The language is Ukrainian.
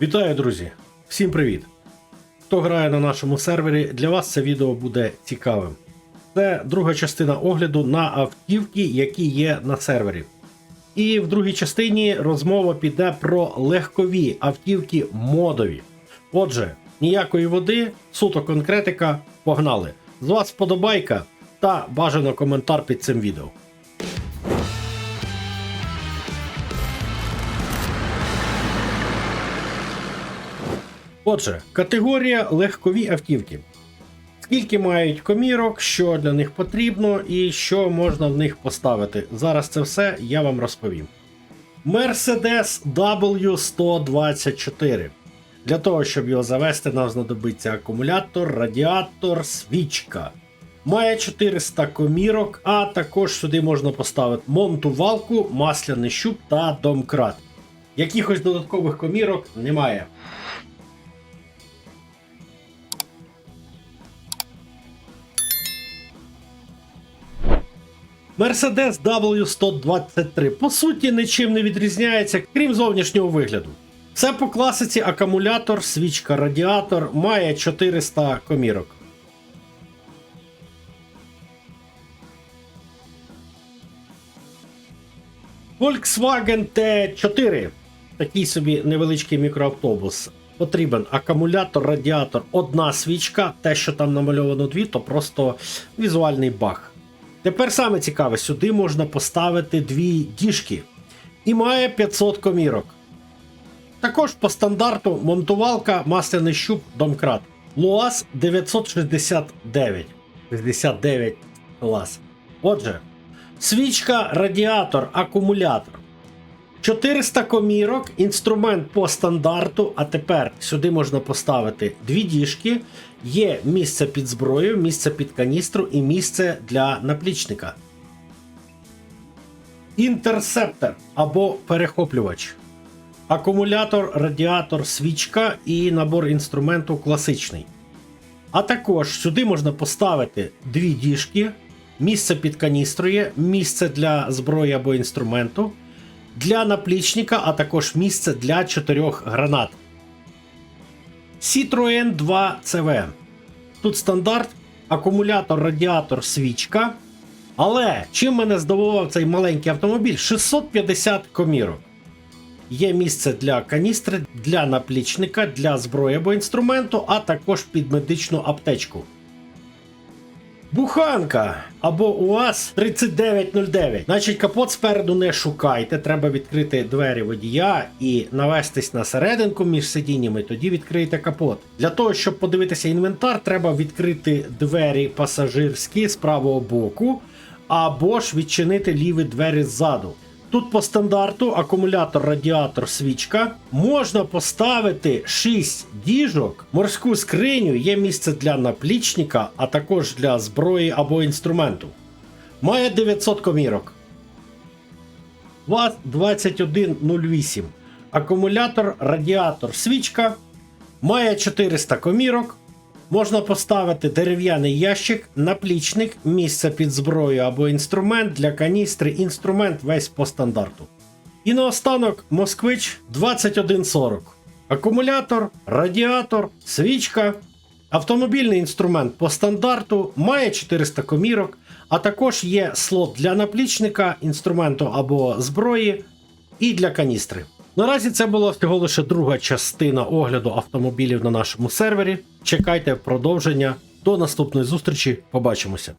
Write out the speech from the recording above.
Вітаю, друзі! Всім привіт! Хто грає на нашому сервері, для вас це відео буде цікавим. Це друга частина огляду на автівки, які є на сервері. І в другій частині розмова піде про легкові автівки модові. Отже, ніякої води, суто конкретика, погнали. З вас вподобайка та бажано коментар під цим відео. Отже, категорія легкові автівки. Скільки мають комірок, що для них потрібно і що можна в них поставити. Зараз це все я вам розповім. Mercedes W124. Для того, щоб його завести, нам знадобиться акумулятор, радіатор, свічка. Має 400 комірок, а також сюди можна поставити монтувалку, масляний щуп та домкрат. Якихось додаткових комірок немає. Mercedes W123 по суті нічим не відрізняється, крім зовнішнього вигляду. Все по класиці акумулятор, свічка, радіатор має 400 комірок. Volkswagen T4. Такий собі невеличкий мікроавтобус. Потрібен акумулятор, радіатор, одна свічка. Те, що там намальовано дві, то просто візуальний баг. Тепер саме цікаве, сюди можна поставити дві діжки. І має 500 комірок. Також по стандарту монтувалка, масляний щуп, домкрат. ЛуАЗ 969. 69 клас. Отже, свічка, радіатор, акумулятор. 400 комірок, інструмент по стандарту, а тепер сюди можна поставити дві діжки, є місце під зброю, місце під каністру і місце для наплічника. Інтерсептор або перехоплювач. Акумулятор, радіатор, свічка і набор інструменту класичний. А також сюди можна поставити дві діжки, місце під каністрою, місце для зброї або інструменту, для наплічника, а також місце для чотирьох гранат. Citroen 2 CV. Тут стандарт, акумулятор, радіатор, свічка. Але чим мене здивував цей маленький автомобіль? 650 комірок. Є місце для каністри, для наплічника, для зброї або інструменту, а також під медичну аптечку. Буханка або УАЗ 3909. Значить, капот спереду не шукайте. Треба відкрити двері водія і навестись на серединку між сидіннями, тоді відкрийте капот. Для того, щоб подивитися інвентар, треба відкрити двері пасажирські з правого боку, або ж відчинити ліві двері ззаду. Тут по стандарту акумулятор, радіатор, свічка. Можна поставити 6 діжок, морську скриню, є місце для наплічника, а також для зброї або інструменту. Має 900 комірок. ВАЗ 2108. Акумулятор, радіатор, свічка. Має 400 комірок. Можна поставити дерев'яний ящик, наплічник, місце під зброю або інструмент для каністри, інструмент весь по стандарту. І наостанок Москвич 2140. Акумулятор, радіатор, свічка. Автомобільний інструмент по стандарту має 400 комірок, а також є слот для наплічника, інструменту або зброї і для каністри. Наразі це була всього лише друга частина огляду автомобілів на нашому сервері. Чекайте продовження. До наступної зустрічі. Побачимося.